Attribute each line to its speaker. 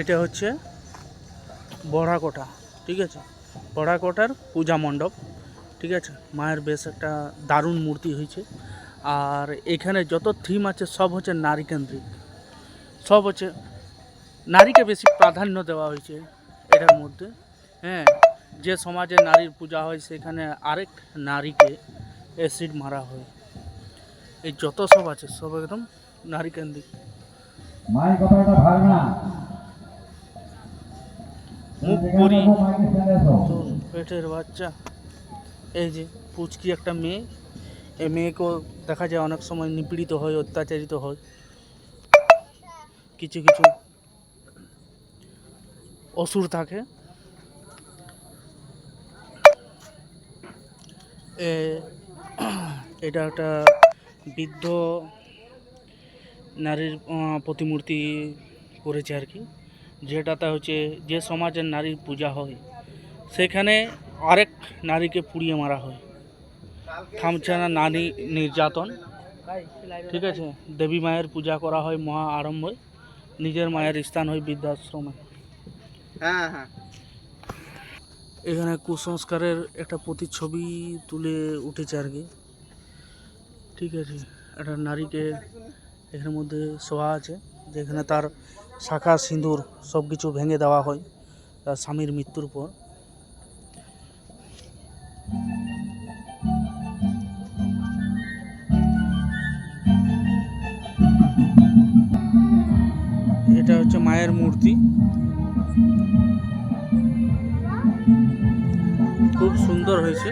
Speaker 1: এটা হচ্ছে বড়াকোটা, ঠিক আছে? বড়াকোটার পূজা মণ্ডপ, ঠিক আছে? মায়ের বেশ একটা দারুণ মূর্তি হয়েছে। আর এখানে যত থিম আছে, সব হচ্ছে নারী কেন্দ্রিক সব হচ্ছে নারীকে বেশি প্রাধান্য দেওয়া হয়েছে এটার মধ্যে। হ্যাঁ যে সমাজে নারীর পূজা হয়, সেখানে আরেক নারীকে অ্যাসিড মারা হয়। এই যত সব আছে, সব একদম নারী কেন্দ্রিক
Speaker 2: মাই কথাটা ভাগ না।
Speaker 1: মুখ করি পেটের বাচ্চা। এই যে পুচকি একটা মেয়ে এই মেয়েকেও দেখা যায় অনেক সময় নিপীড়িত হয় অত্যাচারিত হয়। কিছু কিছু অসুর থাকে। এ এটা একটা বৃদ্ধ নারীর প্রতিমূর্তি করেছে আর কি। যেটাতে হচ্ছে যে সমাজের নারীর পূজা হয় সেখানে আরেক নারীকে পুড়িয়ে মারা হয়। থামছে না নারী নির্যাতন ঠিক আছে? দেবী মায়ের পূজা করা হয় মহা আড়ম্বরে নিজের মায়ের স্থান হয় বৃদ্ধাশ্রমে।
Speaker 3: হ্যাঁ হ্যাঁ।
Speaker 1: এখানে কুসংস্কারের একটা প্রতিচ্ছবি তুলে উঠেছে আর কি। ঠিক আছে? একটা নারীকে এখানের মধ্যে শোয়া আছে, যেখানে তার শাখা, সিঁদুর সব কিছু ভেঙে দেওয়া হয় তার স্বামীর মৃত্যুর পর। এটা হচ্ছে মায়ের মূর্তি। খুব সুন্দর হয়েছে।